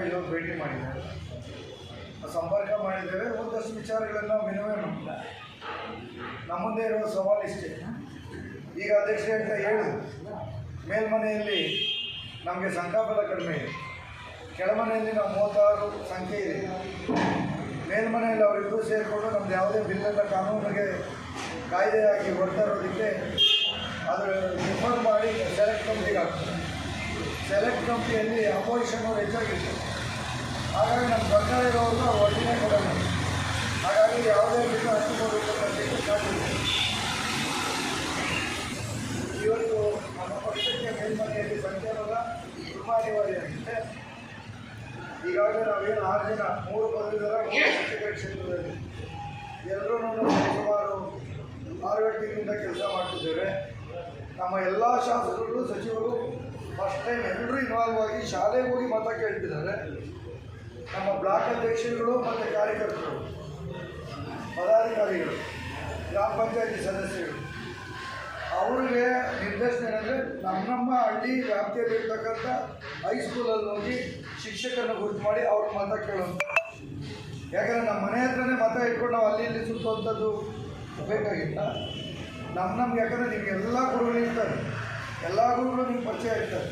ವೈದ್ಯರು ಭೇಟಿ ಮಾಡಿದ್ದಾರೆ. ಸಂಪರ್ಕ ಮಾಡಿದ್ದೇವೆ. ಒಂದಷ್ಟು ವಿಚಾರಗಳನ್ನು ವಿನಿಮಯ ಮಾಡಿದ್ದಾರೆ. ನಮ್ಮ ಮುಂದೆ ಇರುವ ಸವಾಲು ಇಷ್ಟೇ. ಈಗ ಅಧ್ಯಕ್ಷರೇ ಅಂತ ಹೇಳುದು ಮೇಲ್ಮನೆಯಲ್ಲಿ ನಮಗೆ ಸಂಖ್ಯಾಬಲ ಕಡಿಮೆ ಇದೆ. ಕೆಳಮನೆಯಲ್ಲಿ ನಾವು ಮೂವತ್ತಾರು ಸಂಖ್ಯೆ ಇದೆ. ಮೇಲ್ಮನೆಯಲ್ಲಿ ಅವರಿಬ್ಬರು ಸೇರಿಕೊಂಡು ನಮ್ದು ಯಾವುದೇ ಬಿಲ್ಲನ್ನು ಕಾನೂನಿಗೆ ಕಾಯ್ದೆಯಾಗಿ ಹೊರತಾ ಇರೋದಕ್ಕೆ ಅದು ರಿಫರ್ ಮಾಡಿ ಸೆಲೆಕ್ಟ್ ಕಂಪ್ನಿಗೆ ಆಗ್ತದೆ ಸೆಲೆಕ್ಟ್ ಕಂಪ್ನಿಯಲ್ಲಿ ಅಪೋಸಿಷನ್ ಅವರು ಹೆಚ್ಚಾಗಿರ್ತಾರೆ ಹಾಗಾಗಿ ನಮ್ಮ ಸರ್ಕಾರ ಇರೋದು ಅವ್ರು ಒಟ್ಟಿಗೆ ಕೊಡೋಣ ಹಾಗಾಗಿ ಯಾವುದೇ ಹಚ್ಚಿಕೊಡಬೇಕು ಅಂತ ಸಾಧ್ಯತೆ ಇವತ್ತು ನಮ್ಮ ಪಕ್ಷಕ್ಕೆ ಮೇಲ್ಮನೆಯಲ್ಲಿ ಸಂಚಾರದ ತುಂಬ ಅನಿವಾರ್ಯವಾಗಿದೆ ಈಗಾಗಲೇ ನಾವೇನು ಆರು ಜನ ಮೂರು ಪದವೀಧರ ಮೂರು ಶಿಕ್ಷಕರ ಕ್ಷೇತ್ರದಲ್ಲಿ ಎಲ್ಲರೂ ಸುಮಾರು ಆರು ತಿಂಗಳಿಂದ ಕೆಲಸ ಮಾಡ್ತಿದ್ದೇವೆ. ನಮ್ಮ ಎಲ್ಲ ಶಾಸಕರು, ಸಚಿವರು ಫಸ್ಟ್ ಟೈಮ್ ಎಲ್ಲರೂ ಇನ್ವಾಲ್ವ್ ಆಗಿ ಶಾಲೆಗೆ ಹೋಗಿ ಮತ ಕೇಳ್ತಿದ್ದಾರೆ. ನಮ್ಮ ಬ್ಲಾಕ್ ಅಧ್ಯಕ್ಷರುಗಳು ಮತ್ತು ಕಾರ್ಯಕರ್ತರು, ಪದಾಧಿಕಾರಿಗಳು, ಗ್ರಾಮ ಪಂಚಾಯತಿ ಸದಸ್ಯರು. ಅವರಿಗೆ ನಿರ್ದೇಶನ ಏನಂದರೆ ನಮ್ಮ ನಮ್ಮ ಹಳ್ಳಿ ವ್ಯಾಪ್ತಿಯಲ್ಲಿ ಇರ್ತಕ್ಕಂಥ ಹೈಸ್ಕೂಲಲ್ಲಿ ಹೋಗಿ ಶಿಕ್ಷಕರನ್ನು ಗುರುತು ಮಾಡಿ ಅವ್ರ ಮತ ಕೇಳೋದು. ಯಾಕಂದರೆ ನಮ್ಮ ಮನೆ ಹತ್ರನೇ ಮತ ಇಟ್ಕೊಂಡು ನಾವು ಅಲ್ಲಿ ಇಲ್ಲಿ ಸುತ್ತುವಂಥದ್ದು ಬೇಕಾಗಿಲ್ಲ ನಮ್ಮ ನಮ್ಗೆ ಯಾಕಂದರೆ ನಿಮಗೆ ಎಲ್ಲ ಗುರುಗಳು ಇರ್ತಾರೆ. ಎಲ್ಲ ಗುರುಗಳು ನಿಮ್ಗೆ ಪರಿಚಯ ಇರ್ತಾರೆ.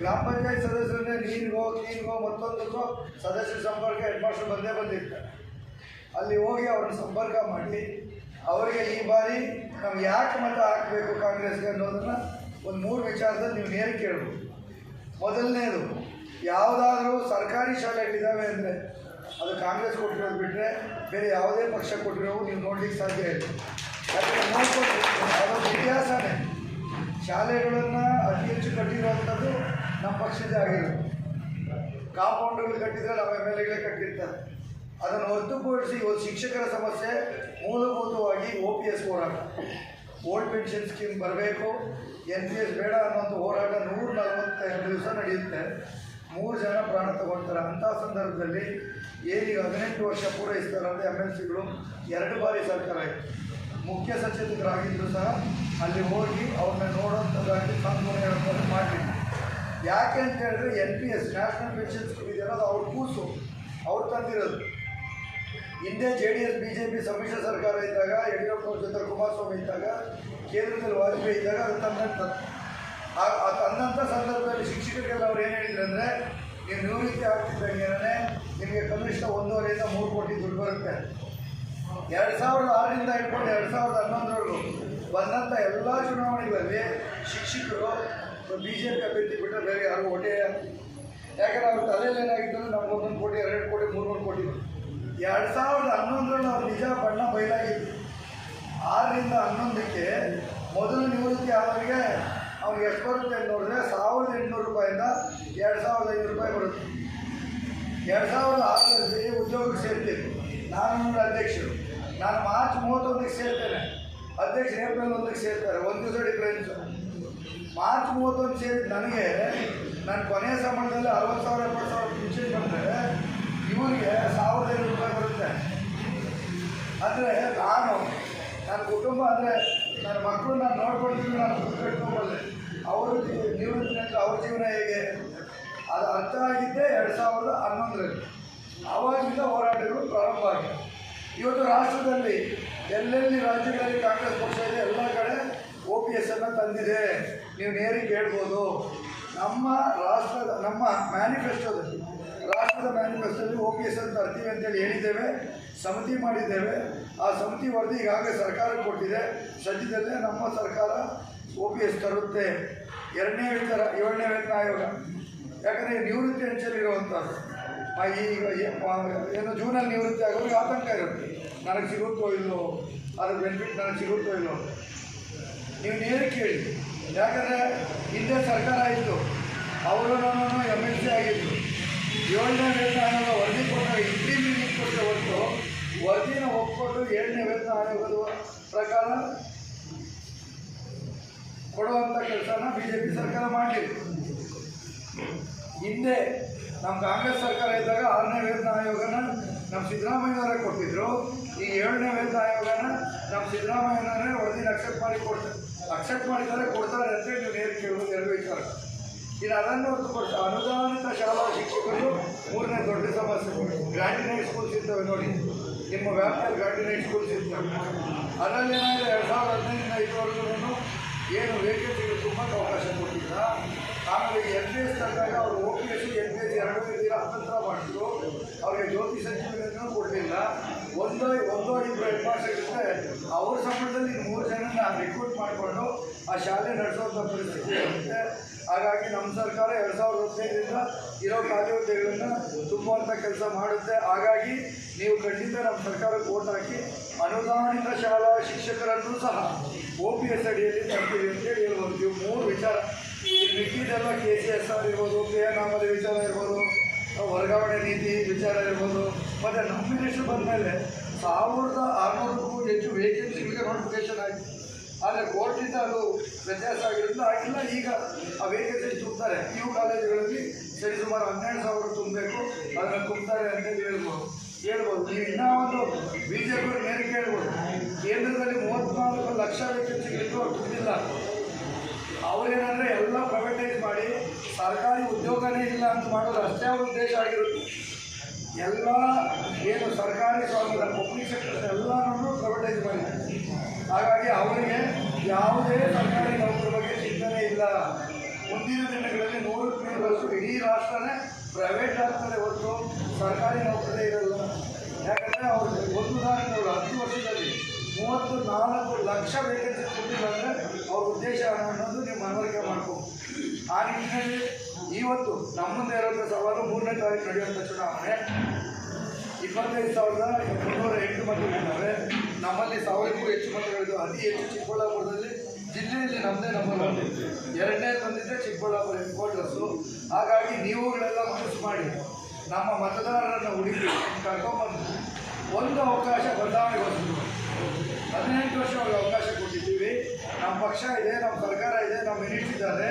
ಗ್ರಾಮ ಪಂಚಾಯತ್ ಸದಸ್ಯರನ್ನೇ ನೀರಿಗೋ ಕ್ಲೀನ್ಗೋ ಮತ್ತೊಂದಕ್ಕೋ ಸದಸ್ಯರ ಸಂಪರ್ಕ ಹೆಡ್ ಮಾಸ್ಟರ್ ಬಂದೇ ಬಂದಿರ್ತಾರೆ. ಅಲ್ಲಿ ಹೋಗಿ ಅವ್ರನ್ನ ಸಂಪರ್ಕ ಮಾಡಿ ಅವರಿಗೆ ಈ ಬಾರಿ ನಾವು ಯಾಕೆ ಮತ ಹಾಕಬೇಕು ಕಾಂಗ್ರೆಸ್ಗೆ ಅನ್ನೋದನ್ನು ಒಂದು ಮೂರು ವಿಚಾರದಲ್ಲಿ ನೀವು ನೇರ ಕೇಳ್ಬೋದು. ಮೊದಲನೇದು, ಯಾವುದಾದ್ರೂ ಸರ್ಕಾರಿ ಶಾಲೆಗಳಿದ್ದಾವೆ ಅಂದರೆ ಅದು ಕಾಂಗ್ರೆಸ್ ಕೊಟ್ಟಿರೋದು ಬಿಟ್ಟರೆ ಬೇರೆ ಯಾವುದೇ ಪಕ್ಷ ಕೊಟ್ಟಿರೋವು ನೀವು ನೋಡ್ಲಿಕ್ಕೆ ಸಾಧ್ಯ ಇಲ್ಲ. ಯಾಕಂದರೆ ನೋಡ್ಕೊಂಡು ಅದೊಂದು ಇತಿಹಾಸನೇ ಶಾಲೆಗಳನ್ನು ಅತಿ ಹೆಚ್ಚು ಕಟ್ಟಿರುವಂಥದ್ದು ನಮ್ಮ ಪಕ್ಷದ ಆಗಿಲ್ಲ ಕಾಂಪೌಂಡ್ಗಳು ಕಟ್ಟಿದ್ರೆ ನಮ್ಮ ಎಂ ಎಲ್ ಎಗಳೇ ಕಟ್ಟಿರ್ತಾರೆ. ಅದನ್ನು ಹೊರತುಪಡಿಸಿ ಇವತ್ತು ಶಿಕ್ಷಕರ ಸಮಸ್ಯೆ ಮೂಲಭೂತವಾಗಿ ಒ ಪಿ ಎಸ್ ಹೋರಾಟ. ಓಲ್ಡ್ ಪೆನ್ಷನ್ ಸ್ಕೀಮ್ ಬರಬೇಕು, ಎನ್ ಪಿ ಎಸ್ ಬೇಡ ಅನ್ನೋಂಥ ಹೋರಾಟ ನೂರ ನಲವತ್ತೆರಡು ದಿವಸ ನಡೆಯುತ್ತೆ. ಮೂರು ಜನ ಪ್ರಾಣ ತಗೊಳ್ತಾರೆ. ಅಂಥ ಸಂದರ್ಭದಲ್ಲಿ ಏನೀಗ ಹದಿನೆಂಟು ವರ್ಷ ಪೂರೈಸ್ತಾರಂತ ಎಂ ಎಲ್ ಸಿಗಳು ಎರಡು ಬಾರಿ ಸರ್ಕಾರ ಮುಖ್ಯ ಸಚೇತಕರಾಗಿದ್ದರೂ ಸಹ ಅಲ್ಲಿ ಹೋಗಿ ಅವ್ರನ್ನ ನೋಡೋಂಥದ್ದಾಗಿ ಯಾಕೆ ಅಂತ ಹೇಳಿದ್ರೆ N P S national pension scheme ಇದೆಯಲ್ಲ ಅದು ಅವ್ರ ಕೂಸು. ಅವ್ರು ತಂದಿರೋದು. ಹಿಂದೆ J D S, B J P ಸಮ್ಮಿಶ್ರ ಸರ್ಕಾರ ಇದ್ದಾಗ, ಯಡಿಯೂರಪ್ಪ ಜೊತೆ ಕುಮಾರಸ್ವಾಮಿ ಇದ್ದಾಗ, ಕೇಂದ್ರದಲ್ಲಿ ವಾಜಪೇಯಿ ಇದ್ದಾಗ ಅದು ತಂದಂಥ ತಂದಂಥ ಸಂದರ್ಭದಲ್ಲಿ ಶಿಕ್ಷಕರಿಗೆಲ್ಲ ಅವ್ರು ಏನು ಹೇಳಿದ್ರು ಅಂದರೆ, ನೀವು ನಿವೃತ್ತಿ ಆಗ್ತಿದ್ದಂಗೆ ನಿಮಗೆ ಕನಿಷ್ಠ ಒಂದೂವರೆಯಿಂದ ಮೂರು ಕೋಟಿ ದುಡ್ಡು ಬರುತ್ತೆ. ಎರಡು ಸಾವಿರದ ಆರರಿಂದ ಹಿಡ್ಕೊಂಡು ಎರಡು ಸಾವಿರದ ಹನ್ನೊಂದರವರೆಗೂ ಬಂದಂಥ ಎಲ್ಲ ಚುನಾವಣೆಗಳಲ್ಲಿ ಶಿಕ್ಷಕರು ಬಿ ಜೆ ಪಿ ಅಭ್ಯರ್ಥಿ ಬಿಟ್ಟರೆ ಬೇರೆ ಯಾರು ಓಟೇ ಯಾಕಂದ್ರೆ ಅವ್ರ ತಲೆಯಲ್ಲಿ ಏನಾಗಿತ್ತು ಅಂದ್ರೆ ನಮ್ಗೆ ಒಂದೊಂದು ಕೋಟಿ ಎರಡು ಕೋಟಿ ಮೂರು ಕೋಟಿ. ಎರಡು ಸಾವಿರದ ಹನ್ನೊಂದರಲ್ಲಿ ಅವ್ರು ನಿಜ ಬಣ್ಣ ಬಯಲಾಗಿತ್ತು ಆರರಿಂದ ಹನ್ನೊಂದಕ್ಕೆ ಮೊದಲು ನಿವೃತ್ತಿ ಆದವರಿಗೆ ಅವ್ನಿಗೆ ಎಷ್ಟು ಬರುತ್ತೆ ಅಂತ ನೋಡಿದ್ರೆ ಸಾವಿರದ ಎಂಟುನೂರು ರೂಪಾಯಿಂದ ಎರಡು ಸಾವಿರದ ಐನೂರು ರೂಪಾಯಿ ಬರುತ್ತೆ. ಎರಡು ಸಾವಿರದ ಆರರಲ್ಲಿ ಉದ್ಯೋಗಕ್ಕೆ ಸೇರ್ತೀನಿ. ನಾನು ನನ್ನ ಅಧ್ಯಕ್ಷರು. ನಾನು ಮಾರ್ಚ್ ಮೂವತ್ತೊಂದಕ್ಕೆ ಸೇರ್ತೇನೆ. ಅಧ್ಯಕ್ಷರು ಏಪ್ರಿಲ್ ಒಂದಕ್ಕೆ ಸೇರ್ತಾರೆ. ಒಂದು ದಿವಸ ಡಿಫ್ರೆನ್ಸು ಮಾರ್ಚ್ ಮೂವತ್ತೊಂದು ಸೇರಿದ ನನಗೆ ನನ್ನ ಕೊನೆಯ ಸಂಬಳದಲ್ಲಿ ಅರವತ್ತು ಸಾವಿರ, ಎಪ್ಪತ್ತು ಸಾವಿರ ಪಿಂಚಣಿ ಬಂದರೆ ಇವರಿಗೆ ಸಾವಿರದ ಐನೂರು ರೂಪಾಯಿ ಬರುತ್ತೆ. ಆದರೆ ನಾನು, ನನ್ನ ಕುಟುಂಬ ಅಂದರೆ ನನ್ನ ಮಕ್ಕಳು ನಾನು ನೋಡ್ಕೊಳ್ತೀನಿ ನಾನು ದುಡ್ಡು ಕಟ್ಕೊಂಬಲ್ಲೆ ಅವರು ನಿವೃತ್ತಿ ನಂತರ ಅವ್ರ ಜೀವನ ಹೇಗೆ? ಅದು ಅರ್ಥ ಆಗಿದ್ದೆ ಎರಡು ಸಾವಿರದ ಹನ್ನೊಂದರಲ್ಲಿ. ಆವಾಗಿಂದ ಹೋರಾಟಗಳು ಪ್ರಾರಂಭ ಆಗಿದೆ. ಇವತ್ತು ರಾಷ್ಟ್ರದಲ್ಲಿ ಎಲ್ಲೆಲ್ಲಿ ರಾಜ್ಯಗಳಲ್ಲಿ ಕಾಂಗ್ರೆಸ್ ಪಕ್ಷ ಇದೆ, ಎಲ್ಲ ಕಡೆ ಓ ಪಿ ಎಸ್ ಅನ್ನು ತಂದಿದೆ. ನೀವು ನೇರಿಗೆ ಹೇಳ್ಬೋದು, ನಮ್ಮ ರಾಷ್ಟ್ರದ, ನಮ್ಮ ಮ್ಯಾನಿಫೆಸ್ಟೋದಲ್ಲಿ ರಾಷ್ಟ್ರದ ಮ್ಯಾನಿಫೆಸ್ಟೋದಲ್ಲಿ ಓ ಪಿ ಎಸ್ ಅಂತ ತರ್ತೀವಿ ಅಂತೇಳಿ ಹೇಳಿದ್ದೇವೆ, ಸಮಿತಿ ಮಾಡಿದ್ದೇವೆ. ಆ ಸಮಿತಿ ವರದಿ ಈಗಾಗಲೇ ಸರ್ಕಾರಕ್ಕೆ ಕೊಟ್ಟಿದೆ. ಸದ್ಯದಲ್ಲೇ ನಮ್ಮ ಸರ್ಕಾರ ಓ ಪಿ ಎಸ್ ತರುತ್ತೆ. ಎರಡನೇ ವಿಚಾರ, ಏಳನೇ ವೇತನ ಆಯೋಗ ಯಾಕಂದರೆ ನಿವೃತ್ತಿ ಅಂಚಲಿರುವಂಥದ್ದು ಈಗ ಏನು ಜೂನಲ್ಲಿ ನಿವೃತ್ತಿ ಆಗೋರಿಗೆ ಆತಂಕ ಇರುತ್ತೆ. ನನಗೆ ಸಿಗುತ್ತೋ ಇಲ್ಲೋ? ಅದ್ರ ಬೆನಿಫಿಟ್ ನನಗೆ ಸಿಗುತ್ತೋ ಇಲ್ಲೋ? ನೀವು ನೇರ ಕೇಳಿ ಯಾಕಂದರೆ ಹಿಂದೆ ಸರ್ಕಾರ ಇತ್ತು. ಅವರು ನಾನು ಎಂ ಎಲ್ ಸಿ ಆಗಿದ್ದು ಏಳನೇ ವೇತನ ಆಯೋಗ ವರದಿ ಕೊಟ್ಟಾಗ ಇಂಪ್ಲಿಮೆಂಟ್ ಕೊಟ್ಟರೆ ಹೊರತು ವರದಿನ ಒಪ್ಪಿಕೊಂಡು ಏಳನೇ ವೇತನ ಆಯೋಗದ ಪ್ರಕಾರ ಕೊಡುವಂಥ ಕೆಲಸನ ಬಿ ಜೆ ಪಿ ಸರ್ಕಾರ ಮಾಡಲಿಲ್ಲ. ಹಿಂದೆ ನಮ್ಮ ಕಾಂಗ್ರೆಸ್ ಸರ್ಕಾರ ಇದ್ದಾಗ ಆರನೇ ವೇತನ ಆಯೋಗನ ನಮ್ಮ ಸಿದ್ದರಾಮಯ್ಯನವರೇ ಕೊಟ್ಟಿದ್ರು. ಈ ಏಳನೇ ವೇತನ ಆಯೋಗನ ನಮ್ಮ ಸಿದ್ದರಾಮಯ್ಯನವರೇ ವರದಿನ ಅಕ್ಸೆಪ್ಟ್ ಮಾಡಿ ಕೊಡ್ತಾರೆ. ಅಕ್ಸೆಪ್ಟ್ ಮಾಡಿದರೆ ಕೊಡ್ತಾರೆ ಅಂತ ನೀವು ನೇರ ಎರಡು ವಿಚಾರ. ಇನ್ನು ಅದನ್ನು ಕೊಟ್ಟು ಅನುದಾನಿತ ಶಾಲಾ ಶಿಕ್ಷಕರು ಮೂರನೇ ದೊಡ್ಡ ಸಮಸ್ಯೆ. ಗ್ರ್ಯಾಂಡಿನೈಟ್ ಸ್ಕೂಲ್ಸ್ ಇರ್ತವೆ ನೋಡಿ. ನಿಮ್ಮ ವ್ಯಾಪ್ತಿಯಲ್ಲಿ ಗ್ರ್ಯಾಂಡಿನೈಟ್ ಸ್ಕೂಲ್ಸ್ ಇರ್ತವೆ ಅದರಲ್ಲಿ ಏನಾಗಿದೆ ಎರಡು ಸಾವಿರದ ಹದಿನೈದರಿಂದ ಐದುವರೆಗೂ ಏನು ವೇಕೆನ್ಸಿಗೆ ತುಂಬ ಅವಕಾಶ ಕೊಟ್ಟಿಲ್ಲ. ಆಮೇಲೆ ಎನ್ ಪಿ ಎಸ್ ತಂದಾಗ ಅವರು O P S N P S ಎರಡು ಇದೀರ ಹತ್ತತ್ರ ಮಾಡಿದ್ರು. ಅವರಿಗೆ ಜ್ಯೋತಿ ಸಂಜೀವನೂ ಕೊಡಲಿಲ್ಲ. ಒಂದು ಒಂದು ಇಬ್ಬರು ಹೆಡ್ ಮಾಸ್ಟರ್ ಇದ್ದರೆ ಅವ್ರ ಸಂಬಂಧದಲ್ಲಿ ಮೂರು ಜನ ರಿಕ್ರೂಟ್ ಮಾಡಿಕೊಂಡು ಆ ಶಾಲೆ ನಡೆಸುವಂಥ ಪರಿಸ್ಥಿತಿ ಇರುತ್ತೆ. ಹಾಗಾಗಿ ನಮ್ಮ ಸರ್ಕಾರ ಎರಡು ಸಾವಿರದ ಹದಿನೈದರಿಂದ ಇರೋ ಖಾಲಿ ತುಂಬುವಂಥ ಕೆಲಸ ಮಾಡುತ್ತೆ. ಹಾಗಾಗಿ ನೀವು ಖಂಡಿತ ನಮ್ಮ ಸರ್ಕಾರಕ್ಕೆ ಓಟ್ ಹಾಕಿ ಅನುದಾನಿತ ಶಾಲಾ ಶಿಕ್ಷಕರನ್ನು ಸಹ ಒ ಪಿ ಎಸ್ ಅಡಿಯಲ್ಲಿ ತರ್ತೀವಿ ಅಂತೇಳಿ ಹೇಳ್ಬೋದು. ಇವು ಮೂರು ವಿಚಾರ. ಮಿಕ್ಕಿದೆಲ್ಲ ಕೆ ಸಿ ಎಸ್ ಆರ್ ಇರ್ಬೋದು ಕೆ ಎನ್ ಆಮದ ವಿಚಾರ ಇರ್ಬೋದು ವರ್ಗಾವಣೆ ನೀತಿ ವಿಚಾರ ಇರ್ಬೋದು. ಮತ್ತು ನಮ್ಮ ಬಂದಮೇಲೆ ಸಾವಿರದ ಆರುನೂರಕ್ಕೂ ಹೆಚ್ಚು ವೇಕೆನ್ಸಿಗಳಿಗೆ ನೋಟಿಫಿಕೇಶನ್ ಆಯಿತು. ಆದರೆ ಕೋರ್ಟಿಂದ ಅದು ವ್ಯತ್ಯಾಸ ಆಗಿರೋದ್ರಿಂದ ಆಗಿಲ್ಲ. ಈಗ ಆ ವೇಕೆನ್ಸಿ ತುಂಬ್ತಾರೆ ಯು ಕಾಲೇಜುಗಳಲ್ಲಿ ಸರಿಸುಮಾರು ಹನ್ನೆರಡು ಸಾವಿರ ತುಂಬಬೇಕು. ಅದನ್ನು ತುಂಬ್ತಾರೆ ಅಂತ ಹೇಳ್ಬೋದು. ಹೇಳ್ಬೋದು. ನೀವು ಇನ್ನೂ ಒಂದು ಬಿ ಜೆ ಪಿ ಮೇಲೆ ಕೇಳ್ಬೋದು. ಕೇಂದ್ರದಲ್ಲಿ ಮೂವತ್ತ್ನಾಲ್ಕು ಲಕ್ಷ ವೇಕೆನ್ಸಿಗಳಿದ್ದು ಅವ್ರು ತುಂಬಿಲ್ಲ. ಅವರೇನಂದರೆ ಎಲ್ಲ ಪ್ರೈವೇಟೈಸ್ ಮಾಡಿ ಸರ್ಕಾರಿ ಉದ್ಯೋಗನೇ ಇಲ್ಲ ಅಂತ ಮಾಡೋದು ಅಷ್ಟೇ ಅವ್ರ ಉದ್ದೇಶ ಆಗಿರುತ್ತೆ ಎಲ್ಲ ಏನು ಸರ್ಕಾರಿ ಸ್ವಾಮ್ಯದ ಪಬ್ಲಿಕ್ ಸೆಕ್ಟರ್ ಎಲ್ಲರನ್ನೂ ಪ್ರೈವೇಟೈಸ್ ಮಾಡಿದ್ದಾರೆ ಹಾಗಾಗಿ ಅವರಿಗೆ ಯಾವುದೇ ಸರ್ಕಾರಿ ನೌಕರ ಬಗ್ಗೆ ಚಿಂತನೆ ಇಲ್ಲ. ಮುಂದಿನ ದಿನಗಳಲ್ಲಿ ನೂರು ವರ್ಷ ಇಡೀ ರಾಷ್ಟ್ರನೇ ಪ್ರೈವೇಟ್ ಆಗ್ತದೆ ಹೊರತು ಸರ್ಕಾರಿ ನೌಕರೇ ಇರಲ್ಲ. ಯಾಕಂದರೆ ಅವರು ಒಂದು ನೋಡಿ, ಹತ್ತು ವರ್ಷದಲ್ಲಿ ಮೂವತ್ತು ನಾಲ್ಕು ಲಕ್ಷ ವೇಕೆನ್ಸಿ ಕೊಟ್ಟಿಲ್ಲ ಅಂದರೆ ಅವ್ರ ಉದ್ದೇಶ ಅನ್ನೋದು ನೀವು ಮನವರಿಕೆ ಮಾಡ್ಕೊ. ಆ ನಿಟ್ಟಿನಲ್ಲಿ ಇವತ್ತು ನಮ್ಮ ಮುಂದೆ ಇರೋಂಥ ಸವಾಲು ಮೂರನೇ ತಾರೀಕು ನಡೆಯುವಂಥ ಚುನಾವಣೆ. ಇಪ್ಪತ್ತೈದು ಸಾವಿರದ ಮುನ್ನೂರ ಎಂಟು ಮತಗಳಿದ್ದಾವೆ ನಮ್ಮಲ್ಲಿ ಸಾವಿರಕ್ಕೂ ಹೆಚ್ಚು ಮತಗಳಿದ್ದು ಅತಿ ಹೆಚ್ಚು ಚಿಕ್ಕಬಳ್ಳಾಪುರದಲ್ಲಿ, ಜಿಲ್ಲೆಯಲ್ಲಿ ನಮ್ಮದೇ ಒನ್ ಎರಡನೇ ಬಂದಿದ್ದೆ ಚಿಕ್ಕಬಳ್ಳಾಪುರ ಹೆಡ್ಕ್ವಾರ್ಟರ್ಸು ಹಾಗಾಗಿ ನೀವುಗಳೆಲ್ಲ ಮನಸ್ಸು ಮಾಡಿ, ನಮ್ಮ ಮತದಾರರನ್ನು ಹುಡುಕಿ ಕರ್ಕೊಂಬಂದು ಒಂದು ಅವಕಾಶ ಬದಲಾವಣೆಗೊಳಿಸಿದ್ರು ಹದಿನೆಂಟು ವರ್ಷ ಅವಕಾಶ ಕೊಟ್ಟಿದ್ದೀವಿ. ನಮ್ಮ ಪಕ್ಷ ಇದೆ, ನಮ್ಮ ಸರ್ಕಾರ ಇದೆ, ನಮ್ಮ ಮಿನಿಟ್ ಇದ್ದಾರೆ.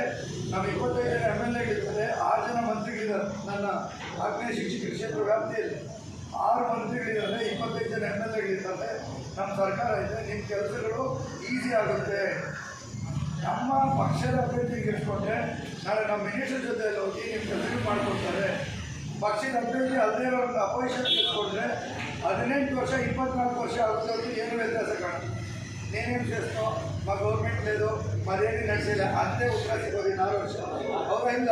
ನಮ್ಮ ಇಪ್ಪತ್ತೈದು ಜನ ಎಂ ಎಲ್ ಎಗಳಿದ್ದಾರೆ ಆರು ಜನ ಮಂತ್ರಿಗಳಿದ್ದಾರೆ ನನ್ನ ಆಗ್ನೇಯ ಶಿಕ್ಷಕ ಕ್ಷೇತ್ರ ವ್ಯಾಪ್ತಿಯಲ್ಲಿ. ಆರು ಮಂತ್ರಿಗಳಿದ್ದಾರೆ, ಇಪ್ಪತ್ತೈದು ಜನ ಎಂ ಎಲ್ ಎಗಳಿದ್ದಾರೆ. ನಮ್ಮ ಸರ್ಕಾರ ಇದೆ, ನಿಮ್ಮ ಕೆಲಸಗಳು ಈಸಿ ಆಗುತ್ತೆ. ನಮ್ಮ ಪಕ್ಷದ ಅಭ್ಯರ್ಥಿ ಗೆಲ್ಸ್ಕೊಂಡ್ರೆ ನಾಳೆ ನಮ್ಮ ಮಿನಿಸ್ಟರ್ ಜೊತೆ ಹೋಗಿ ನಿಮ್ಮ ಕೆಲಸ ಮಾಡಿಕೊಡ್ತಾರೆ. ಪಕ್ಷದ ಅಭ್ಯರ್ಥಿ ಇರೋಂಥ ಅಪೋಸಿಷನ್ ಗೆಲ್ಸ್ಕೊಂಡ್ರೆ ಹದಿನೆಂಟು ವರ್ಷ, ಇಪ್ಪತ್ನಾಲ್ಕು ವರ್ಷ ಆಗುತ್ತೆ ಏನು ವ್ಯತ್ಯಾಸ ಕಾಣುತ್ತೆ? నేనేం చేస్తాం మా గవర్నమెంట్ లేదు మరేమి నడిచేలా అంతే ಉತ್ತರ ಸಿಗೋದು ಇನ್ನು ಆರು ವರ್ಷ ಅವ್ರ ಇಲ್ಲ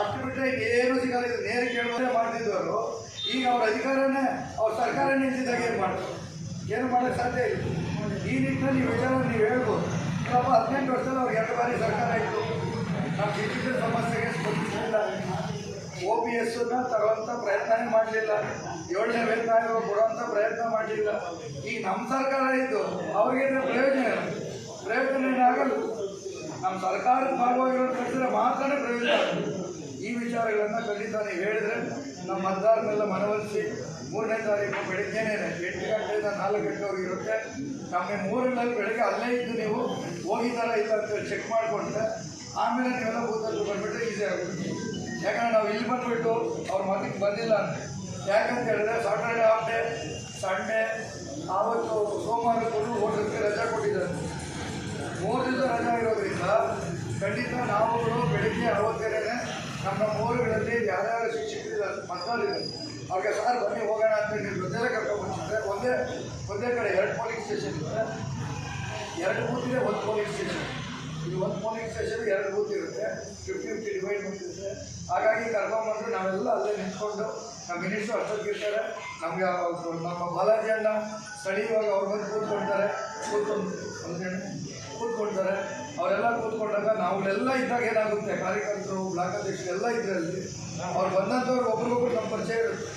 ಅಷ್ಟು ಬಿಟ್ಟರೆ ಏನು ಸಿಗಲ್ಲ ನೇರ ಕೇಳುವುದೇ ಮಾಡ್ತಿದ್ದವರು ಈಗ ಅವ್ರ ಅಧಿಕಾರನೇ ಅವ್ರ ಸರ್ಕಾರ ನಿಂತಿದ್ದಾಗ ಏನು ಮಾಡ್ತಾರೆ ಏನು ಮಾಡೋಕ್ಕೆ ಸಾಧ್ಯ ಇಲ್ಲ ಈ ನಿಟ್ಟಿನಲ್ಲಿ ಈ ವಿಚಾರ ನೀವು ಹೇಳ್ಬೋದು ಪಾಪ ಹದಿನೆಂಟು ವರ್ಷದಲ್ಲಿ ಅವ್ರಿಗೆ ಎರಡು ಬಾರಿ ಸರ್ಕಾರ ಇತ್ತು ನಮ್ಮ ಶಿಕ್ಷಕರ ಸಮಸ್ಯೆಗೆ ಸ್ಪಂದಿಸಲಿಲ್ಲ ಒ ಪಿ ಎಸ್ಸನ್ನ ತರುವಂಥ ಪ್ರಯತ್ನನೇ ಮಾಡಲಿಲ್ಲ ಏಳನೇ ವೇತನ ಕೊಡುವಂಥ ಪ್ರಯತ್ನ ಮಾಡಿಲ್ಲ. ಈಗ ನಮ್ಮ ಸರ್ಕಾರ ಇದ್ದು ಅವ್ರಿಗೆ ಪ್ರಯೋಜನ. ಪ್ರಯೋಜನ ಏನಾಗಲ್ಲ ನಮ್ಮ ಸರ್ಕಾರದ ಭಾಗವಾಗಿರೋ ಕಟ್ಟಿದ್ರೆ ಮಾತ್ರನೇ ಪ್ರಯೋಜನ. ಈ ವಿಚಾರಗಳನ್ನು ಖಂಡಿತ ನೀವು ಹೇಳಿದ್ರೆ ನಮ್ಮ ಮತದಾರನೆಲ್ಲ ಮನವೊಲಿಸಿ ಮೂರನೇ ತಾರೀಕು ಬೆಳಗ್ಗೆನೇ ಎಂಟು ಗಂಟೆಯಿಂದ ನಾಲ್ಕು ಗಂಟೆವರೆಗೆ ಇರುತ್ತೆ. ನಮ್ಮ ಮೂರನೇ ಬೆಳಗ್ಗೆ ಅಲ್ಲೇ ಇದ್ದು ನೀವು ಹೋಗಿದ್ದಾರಾ ಇಲ್ಲ ಅಂತ ಚೆಕ್ ಮಾಡಿಕೊಂಡ್ರೆ ಆಮೇಲೆ ನೀವೆಲ್ಲ ಬೂತಲ್ಲಿ ಬಂದುಬಿಟ್ರೆ ಈಸಿ ಆಗುತ್ತೆ. ಯಾಕಂದ್ರೆ ನಾವು ಇಲ್ಲಿ ಬಂದುಬಿಟ್ಟು ಅವ್ರ ಮಗಕ್ಕೆ ಬಂದಿಲ್ಲ ಅಂತ ಯಾಕಂತ ಹೇಳಿದ್ರೆ ಸಾಟರ್ಡೆ ಹಾಫ್ ಡೇ ಸಂಡೇ, ಆವತ್ತು ಸೋಮವಾರ ಕೊಟ್ಟು ಹೋಟೆಲ್ಗೆ ರಜೆ ಕೊಟ್ಟಿದ್ದಾರೆ. ಮೂರು ದಿವಸ ರಜಾ ಇರೋದ್ರಿಂದ ಖಂಡಿತ ನಾವುಗಳು ಬೆಳಿಗ್ಗೆ ಅವತ್ತೇನೆ ನಮ್ಮ ಮೂರುಗಳಲ್ಲಿ ಯಾರ್ಯಾರು ಶಿಕ್ಷಕರಿದ್ದಾರೆ ಮಕ್ಕಳಿದ್ದಾರೆ ಅವ್ರಿಗೆ ಸರ್, ಬನ್ನಿ, ಹೋಗೋಣ ಅಂತ ನೀವು ಜೊತೆಲೆ ಕರ್ಕೊಂಡ್ಬಂದಿದ್ರೆ ಒಂದೇ ಒಂದೇ ಕಡೆ ಎರಡು ಪೊಲೀಸ್ ಸ್ಟೇಷನ್ ಇದೆ. ಎರಡು ಬೂತ್ ಇದೆ, ಒಂದು ಪೊಲೀಸ್ ಸ್ಟೇಷನ್. ಇದು ಒಂದು ಪೊಲೀಸ್ ಸ್ಟೇಷನ್ ಎರಡು ಬೂತ್ ಇರುತ್ತೆ. ಫಿಫ್ಟಿ ಫಿಫ್ಟಿ ಡಿವೈಡ್ ಮಾಡ್ತಿರುತ್ತೆ. ಹಾಗಾಗಿ ಕರ್ಕೊಂಡ್ಬಂದು ನಾವೆಲ್ಲ ಅಲ್ಲೇ ನಿಂತ್ಕೊಂಡು ನಮ್ಮ ಮಿನಿಸ್ಟ್ರು ಅಷ್ಟೊತ್ತಿರ್ತಾರೆ ನಮಗೆ ನಮ್ಮ ಬಾಲಾಜಿ ಅಣ್ಣ ಸ್ಥಳೀಯವಾಗಿ ಅವ್ರು ಬಂದು ಕೂತ್ಕೊಳ್ತಾರೆ ಕೂತ್ಕೊಂಡು ಕೂತ್ಕೊಳ್ತಾರೆ. ಅವರೆಲ್ಲ ಕೂತ್ಕೊಂಡಾಗ ನಾವುಗಳೆಲ್ಲ ಇದ್ದಾಗ ಏನಾಗುತ್ತೆ? ಕಾರ್ಯಕರ್ತರು, ಬ್ಲಾಕ್ ಅಧ್ಯಕ್ಷರು ಎಲ್ಲ ಇದ್ರೆ ಅಲ್ಲಿ ಅವ್ರು ಬಂದಂಥವ್ರು ಒಬ್ರಿಗೊಬ್ರು ನಮ್ಮ ಪರಿಚಯ ಇರುತ್ತೆ.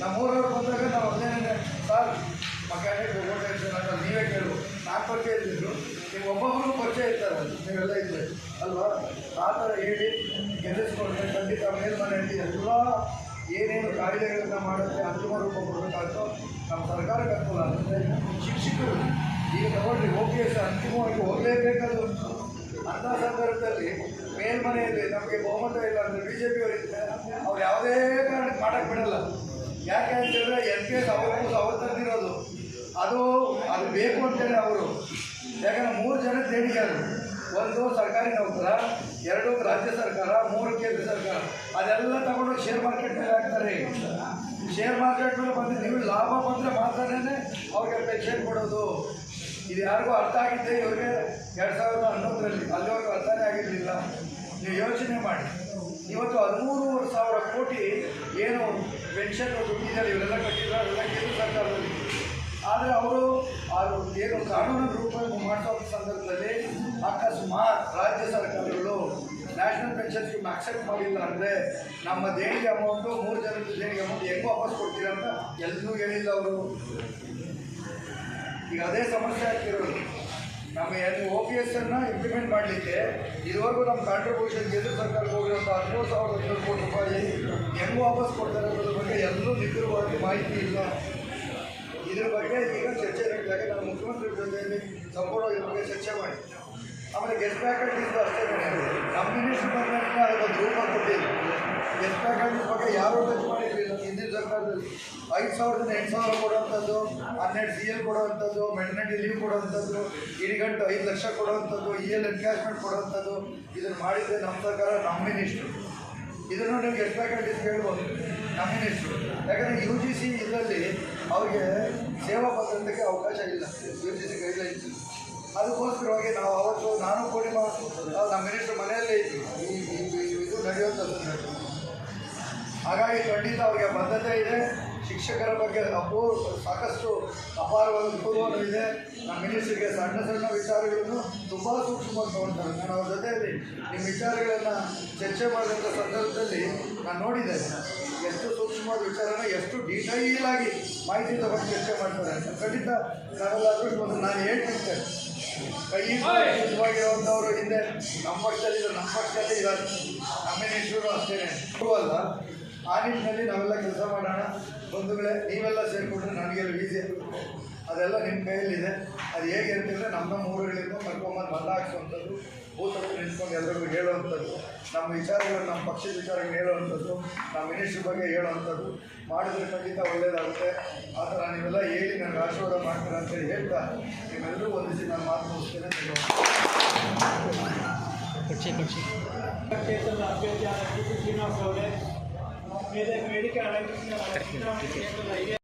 ನಮ್ಮ ಊರವ್ರು ಬಂದಾಗ ನಾವು ಅದೇನೇ ಕಾಯ್ದೆಗಳನ್ನು ಮಾಡುತ್ತೆ ಅಂತಿಮ ರೂಪ ಕೊಡಬೇಕಾಗ್ತೋ ನಮ್ಮ ಸರ್ಕಾರಕ್ಕೆ ಅನುಕೂಲ ಆಗುತ್ತೆ. ಶಿಕ್ಷಕರು ಈಗ ತಗೊಳ್ಳಿ ಓ ಪಿ ಎಸ್ ಅಂತಿಮವಾಗಿ ಹೋಗಲೇಬೇಕಾದ್ರು ಅಂಥ ಸಂದರ್ಭದಲ್ಲಿ ಮೇಲ್ಮನೆಯಲ್ಲಿ ನಮಗೆ ಬಹುಮತ ಇಲ್ಲ ಅಂದರೆ ಬಿ ಜೆ ಪಿಯವರಿದ್ದರೆ ಅವ್ರು ಯಾವುದೇ ಕಾರಣಕ್ಕೆ ಮಾಡಕ್ಕೆ ಬಿಡಲ್ಲ. ಯಾಕೆ ಅಂತ ಹೇಳಿದ್ರೆ ಎಲ್ ಪಿ ಎಸ್ ಅವ್ರು ತಂದಿರೋದು. ಅದು ಅದು ಬೇಕು ಅಂತೇಳಿ ಅವರು. ಯಾಕಂದ್ರೆ ಮೂರು ಜನ ದೇಣಿಗೆ ಒಂದು ಸರ್ಕಾರಿ ನೌಕರ, ಎರಡು ರಾಜ್ಯ ಸರ್ಕಾರ, ಮೂರು ಕೇಂದ್ರ ಸರ್ಕಾರ. ಅದೆಲ್ಲ ತಗೊಂಡು ಶೇರ್ ಮಾರ್ಕೆಟ್ ಮೇಲೆ ಹಾಕ್ತಾರೆ. ಶೇರ್ ಮಾರ್ಕೆಟ್ ಮೇಲೆ ಬಂದು ನೀವು ಲಾಭ ಬಂದರೆ ಮಾತ್ರನೇ ಅವ್ರಿಗೆ ಪೆನ್ಷನ್ ಕೊಡೋದು. ಇದು ಯಾರಿಗೂ ಅರ್ಥ ಆಗಿದ್ದೆ ಇವ್ರಿಗೆ ಎರಡು ಸಾವಿರದ ಹನ್ನೊಂದರಲ್ಲಿ. ಅಲ್ಲಿವರೆಗೂ ಅರ್ಥನೇ ಆಗಿರಲಿಲ್ಲ. ನೀವು ಯೋಚನೆ ಮಾಡಿ. ಇವತ್ತು ಹದಿಮೂರುವರೆ ಸಾವಿರ ಕೋಟಿ ಏನು ಪೆನ್ಷನ್ ದುಡ್ಡಿದ್ದಾರೆ ಇವರೆಲ್ಲ ಕಟ್ಟಿದ್ದಾರೆ ಅದೆಲ್ಲ ಕೇಂದ್ರ ಸರ್ಕಾರದಲ್ಲಿ. ಆದರೆ ಅವರು ಅದು ಏನು ಕಾನೂನು ರೂಪ ಮಾಡಿಸೋ ಸಂದರ್ಭದಲ್ಲಿ ಅಕಸ್ಮಾತ್ ರಾಜ್ಯ ಸರ್ಕಾರಗಳು ನ್ಯಾಷನಲ್ ಪೆನ್ಷನ್ ಸ್ಕೀಮ್ ಅಕ್ಸೆಪ್ಟ್ ಮಾಡಿಲ್ಲ ಅಂದರೆ ನಮ್ಮ ದೇಣಿಗೆ ಅಮೌಂಟು ಮೂರು ಜನರ ದೇಣಿಗೆ ಅಮೌಂಟ್ ಹೆಂಗೆ ವಾಪಸ್ ಕೊಡ್ತೀರಾ ಅಂತ ಎಲ್ಲೂ ಹೇಳಿಲ್ಲ ಅವರು. ಈಗ ಅದೇ ಸಮಸ್ಯೆ ಆಗ್ತಿರೋದು. ನಮ್ಮ ಎಲ್ಲಿ ಓ ಪಿ ಎಸ್ ಅನ್ನು ಇಂಪ್ಲಿಮೆಂಟ್ ಮಾಡಲಿಕ್ಕೆ ಇದುವರೆಗೂ ನಮ್ಮ ಕಾಂಟ್ರಿಬ್ಯೂಷನ್ ಕೇಂದ್ರ ಸರ್ಕಾರಕ್ಕೆ ಹೋಗಿರೋಂಥ ಹದಿಮೂರು ಸಾವಿರದ ಕೋಟಿ ರೂಪಾಯಿ ಹೆಂಗೆ ವಾಪಸ್ ಕೊಡ್ತಾರೆ ಅನ್ನೋದ್ರ ಬಗ್ಗೆ ಎಲ್ಲರೂ ನಿಖರವಾಗಿ ಮಾಹಿತಿ ಇಲ್ಲ. ಇದ್ರ ಬಗ್ಗೆ ಈಗ ಚರ್ಚೆ ನಡೀತಾರೆ ನಾನು ಮುಖ್ಯಮಂತ್ರಿ ಜೊತೆಯಲ್ಲಿ ಸಂಪೂರ್ಣವಾಗಿ ಇದ್ರ ಬಗ್ಗೆ ಚರ್ಚೆ ಮಾಡಿ. ಆಮೇಲೆ ಗೆಸ್ಟ್ ಫ್ಯಾಕಲ್ಟೀಸ್ ಅಷ್ಟೇ ನಮ್ಮ ಮಿನಿಸ್ಟರ್ ಬಂದಾಗ ಅದಕ್ಕೊಂದು ರೂಪ ಕೊಟ್ಟಿಲ್ಲ ಗೆಸ್ಟ್ ಫ್ಯಾಕಲ್ಟೀಸ್ ಬಗ್ಗೆ ಯಾರು ಟಚ್ ಮಾಡಿರಲಿಲ್ಲ ಹಿಂದಿನ ಸರ್ಕಾರದಲ್ಲಿ? ಐದು ಸಾವಿರದಿಂದ ಎಂಟು ಸಾವಿರ ಕೊಡುವಂಥದ್ದು, ಹನ್ನೆರಡು ಸಿ ಎಲ್ ಕೊಡುವಂಥದ್ದು ಮೆಟರ್ನಿಟಿ ಲೀವ್ ಕೊಡುವಂಥದ್ದು ಇಡಿಗಂಟು ಐದು ಲಕ್ಷ ಕೊಡುವಂಥದ್ದು ಇ ಎಲ್ ಎನ್ಕ್ಯಾಶ್ಮೆಂಟ್ ಕೊಡುವಂಥದ್ದು, ಇದನ್ನು ಮಾಡಿದ್ದೆ ನಮ್ಮ ಸರ್ಕಾರ, ನಮ್ಮ ಮಿನಿಸ್ಟ್ರು ಇದನ್ನು ನೀವು ಗೆಸ್ಟ್ ಫ್ಯಾಕಲ್ಟೀಸ್ ಹೇಳ್ಬೋದು. ನಮ್ಮ ಮಿನಿಸ್ಟ್ರು ಯಾಕಂದರೆ ಯು ಜಿ ಸಿ ಇದರಲ್ಲಿ ಅವ್ರಿಗೆ ಸೇವಾ ಪತ್ರಕ್ಕೆ ಅವಕಾಶ ಇಲ್ಲ. ಯು ಗೈಡ್ಲೈನ್ಸ್ ಅದಕ್ಕೋಸ್ಕರವಾಗಿ ನಾವು ಅವತ್ತು ನಾನು ಪೂರ್ಣಿಮಾ ನಾವು ನಮ್ಮ ಮಿನಿಸ್ಟರ್ ಮನೆಯಲ್ಲೇ ಇದ್ವಿ. ಇದು ನಡೆಯುವಂಥದ್ದು ಹಾಗಾಗಿ ಖಂಡಿತ ಅವರಿಗೆ ಬದ್ಧತೆ ಇದೆ. ಶಿಕ್ಷಕರ ಬಗ್ಗೆ ಅಪೂರ್ವ, ಸಾಕಷ್ಟು ಅಪಾರವಾದ ಗೌರವನೂ ಇದೆ ನಮ್ಮ ಮಿನಿಸ್ಟ್ರಿಗೆ ಸಣ್ಣ ಸಣ್ಣ ವಿಚಾರಗಳನ್ನು ತುಂಬ ಸೂಕ್ಷ್ಮವಾಗಿ ತಗೊಳ್ತಾರೆ ನಾನು ಅವ್ರ ಜೊತೆಯಲ್ಲಿ ನಿಮ್ಮ ವಿಚಾರಗಳನ್ನು ಚರ್ಚೆ ಮಾಡಿದಂಥ ಸಂದರ್ಭದಲ್ಲಿ ನಾನು ನೋಡಿದೆ. ಎಷ್ಟು ಸೂಕ್ಷ್ಮವಾದ ವಿಚಾರನ, ಎಷ್ಟು ಡೀಟೈಲ್ ಆಗಿ ಮಾಹಿತಿ ತಗೊಂಡು ಚರ್ಚೆ ಮಾಡ್ತಾರೆ. ಖಂಡಿತ ನಾವೆಲ್ಲಾದರೂ ಒಂದು ನಾನು ಹೇಳ್ತಿರ್ತೇನೆ ಕೈ ಶುದ್ಧವಾಗಿರುವಂಥವ್ರು ಹಿಂದೆ ನಮ್ಮ ಪಕ್ಷದಲ್ಲಿ ಇಲ್ಲ ನಮ್ಮ ಪಕ್ಷದಲ್ಲಿ ಇದ್ದಾರೆ ನಮ್ಮ ಮಿನಿಸ್ಟ್ರು ಅಷ್ಟೇ ಅಲ್ಲ, ಆ ನಿಟ್ಟಿನಲ್ಲಿ ನಾವೆಲ್ಲ ಕೆಲಸ ಮಾಡೋಣ. ಬಂಧುಗಳೇ, ನೀವೆಲ್ಲ ಸೇರಿಕೊಂಡ್ರೆ ನನಗೆ ಈಸಿ ಅದೆಲ್ಲ ನಿಮ್ಮ ಕೈಯಲ್ಲಿದೆ. ಅದು ಹೇಗೆ ಅಂತಂದರೆ ನಮ್ಮ ಊರುಗಳಿಂದ ಕರ್ಕೊಂಬಂದು ಮತ ಹಾಕ್ಸುವಂಥದ್ದು ಹತ್ರ ನಿಂತ್ಕೊಂಡು ಎಲ್ಲರಿಗೂ ಹೇಳುವಂಥದ್ದು, ನಮ್ಮ ವಿಚಾರಗಳು, ನಮ್ಮ ಪಕ್ಷದ ವಿಚಾರಗಳು ಹೇಳುವಂಥದ್ದು, ನಮ್ಮ ಮಿನಿಸ್ಟ್ರ್ ಬಗ್ಗೆ ಹೇಳುವಂಥದ್ದು. ಮಾಡಿದ್ರೆ ಖಂಡಿತ ಒಳ್ಳೇದಾಗುತ್ತೆ. ಆ ಥರ ನೀವೆಲ್ಲ ಹೇಳಿ ನನಗೆ ಆಶೀರ್ವಾದ ಮಾಡ್ತೀರ ಅಂತ ಹೇಳ್ತಾ ನಿಮ್ಮೆಲ್ಲರೂ ಒಂದಿಸಿ ನಾನು ಮಾತು ಮುಗಿಸ್ತೇನೆ. ಕ್ಷೇತ್ರದ ಶ್ರೀನಿವಾಸ್ ಅವರೇ వేదిక అలంకరించిన